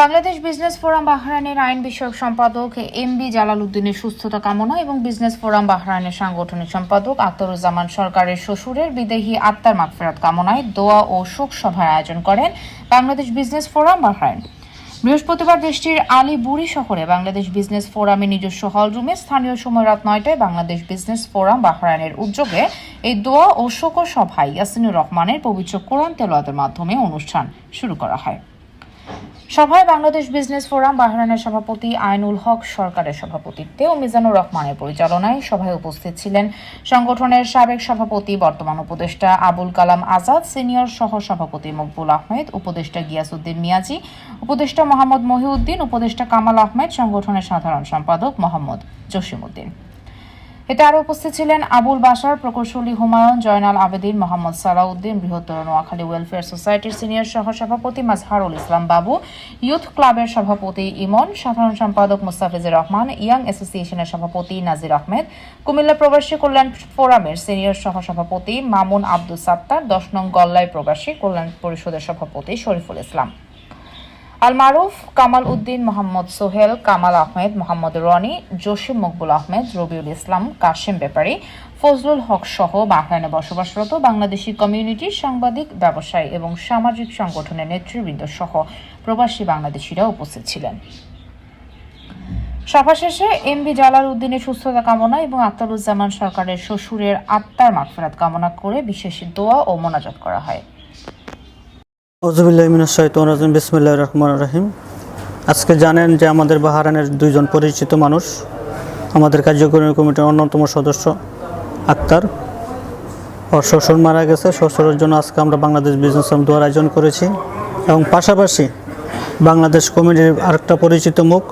Bangladesh business forum বাহরাইনের আইন বিষয়ক সম্পাদক এম বি জালাল উদ্দিনের সুস্থতা কামনা এবং বিজনেস ফোরাম বাহরাইনের সাংগঠনিক সম্পাদক আখতারুজ্জামান সরকারের শ্বশুরের বিদেহী আত্মার মাগফেরাত কামনায় দোয়া ও শোক সভার আয়োজন করেন বাংলাদেশ বিজনেস ফোরাম বাহরাইন। বৃহস্পতিবার দেশটির আলিবুড়ি শহরে বাংলাদেশ বিজনেস ফোরামের নিজস্ব হল রুমে স্থানীয় সময় রাত নয়টায় বাংলাদেশ বিজনেস ফোরাম বাহরাইনের উদ্যোগে এই দোয়া ও শোক সভায় ইয়াসিনুর রহমানের পবিত্র কোরআন তেলাওয়াতের মাধ্যমে অনুষ্ঠান শুরু করা হয়। সভায় বাংলাদেশ বিজনেস ফোরাম, বাহরাইনের সভাপতি আইনুল হক, সরকারের সভাপতিত্বে ও মিজানুর রহমানের পরিচালনায় সভায় উপস্থিত ছিলেন সংগঠনের সাবেক সভাপতি, বর্তমান উপদেষ্টা আবুল কালাম আজাদ, সিনিয়র সহ সভাপতি মকবুল আহমেদ, উপদেষ্টা গিয়াসউদ্দিন মিয়াজি, উপদেষ্টা মোহাম্মদ মহিউদ্দিন, উপদেষ্টা কামাল আহমেদ, সংগঠনের সাধারণ সম্পাদক মোহাম্মদ জসিমউদ্দিন। এতে আরও উপস্থিত ছিলেন আবুল বাসার প্রকৌশলী হুমায়ুন, জয়নাল আবেদিন, মোহাম্মদ সালাউদ্দিন, বৃহত্তর নোয়াখালী ওয়েলফেয়ার সোসাইটির সিনিয়র সহ সভাপতি মাজহারুল ইসলাম বাবু, ইউথ ক্লাবের সভাপতি ইমন, সাধারণ সম্পাদক মুস্তাফিজুর রহমান, ইয়াং অ্যাসোসিয়েশনের সভাপতি নাজির আহমেদ, কুমিল্লা প্রবাসী কল্যাণ ফোরামের সিনিয়র সহ সভাপতি মামুন আব্দুল সাত্তার, দশ নং গল্লায় প্রবাসী কল্যাণ পরিষদের সভাপতি শরীফুল ইসলাম। আল মারুফ কামাল উদ্দিন মোহাম্মদ সোহেল, কামাল আহমেদ মোহাম্মদ রনি জসিম মকবুল আহমেদ, রবিউল ইসলাম, কাশেম ব্যাপারী ফজলুল হক সহ বাহরাইনে বসবাসরত বাংলাদেশি কমিউনিটির সাংবাদিক, ব্যবসায়ী এবং সামাজিক সংগঠনের নেতৃবৃন্দ সহ প্রবাসী বাংলাদেশিরা উপস্থিত ছিলেন। সভা শেষে এম বি জালাল উদ্দিনের সুস্থতা কামনা এবং আক্তারুজ্জামান সরকারের শ্বশুরের আত্মার মাগফিরাত কামনা করে বিশেষ দোয়া ও মোনাজাত করা হয়। রাজিম, বিসমিল্লাহির রহমানির রহিম। আজকে জানেন যে আমাদের বাহারানের দুইজন পরিচিত মানুষ, আমাদের কার্যকরী কমিটির অন্যতম সদস্য আক্তার। ওর শ্বশুর মারা গেছে, শ্বশুরের জন্য আজকে আমরা বাংলাদেশ বিজনেস দোয়ার আয়োজন করেছি। এবং পাশাপাশি বাংলাদেশ কমিটির আরেকটা পরিচিত মুখ,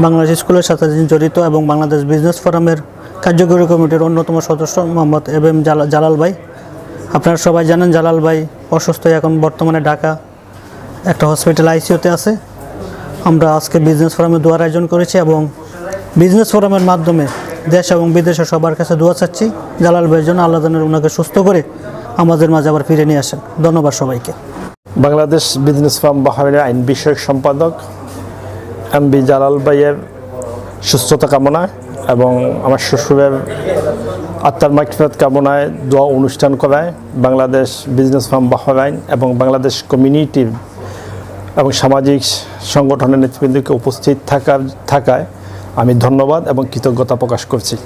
বাংলাদেশ স্কুলের সাথে জড়িত এবং বাংলাদেশ বিজনেস ফোরামের কার্যকরী কমিটির অন্যতম সদস্য মোহাম্মদ এব এম জালা- জালাল ভাই। আপনারা সবাই জানেন জালাল ভাই অসুস্থ এখন বর্তমানে ঢাকা, একটা হসপিটাল আইসিইউতে আছে। আমরা আজকে বিজনেস ফোরামে দোয়ার আয়োজন করেছি এবং বিজনেস ফোরামের মাধ্যমে দেশ এবং বিদেশে সবার কাছে দোয়া চাচ্ছি। জালাল ভাইয়ের জন্য আল্লাহ যেন ওনাকে সুস্থ করে আমাদের মাঝে আবার ফিরে নিয়ে আসেন। ধন্যবাদ সবাইকে। বাংলাদেশ বিজনেস ফার্ম বাহারের আইন বিষয়ক সম্পাদক এম বি জালাল ভাইয়ের সুস্থতা কামনায় এবং আমার শ্বশুরের আত্মার মাইকফেরত কামনায় দোয়া অনুষ্ঠান করায় বাংলাদেশ বিজনেস ফার্ম বাহরাইন এবং বাংলাদেশ কমিউনিটির এবং সামাজিক সংগঠনের নেতৃবৃন্দকে উপস্থিত থাকার থাকায় আমি ধন্যবাদ এবং কৃতজ্ঞতা প্রকাশ করছি।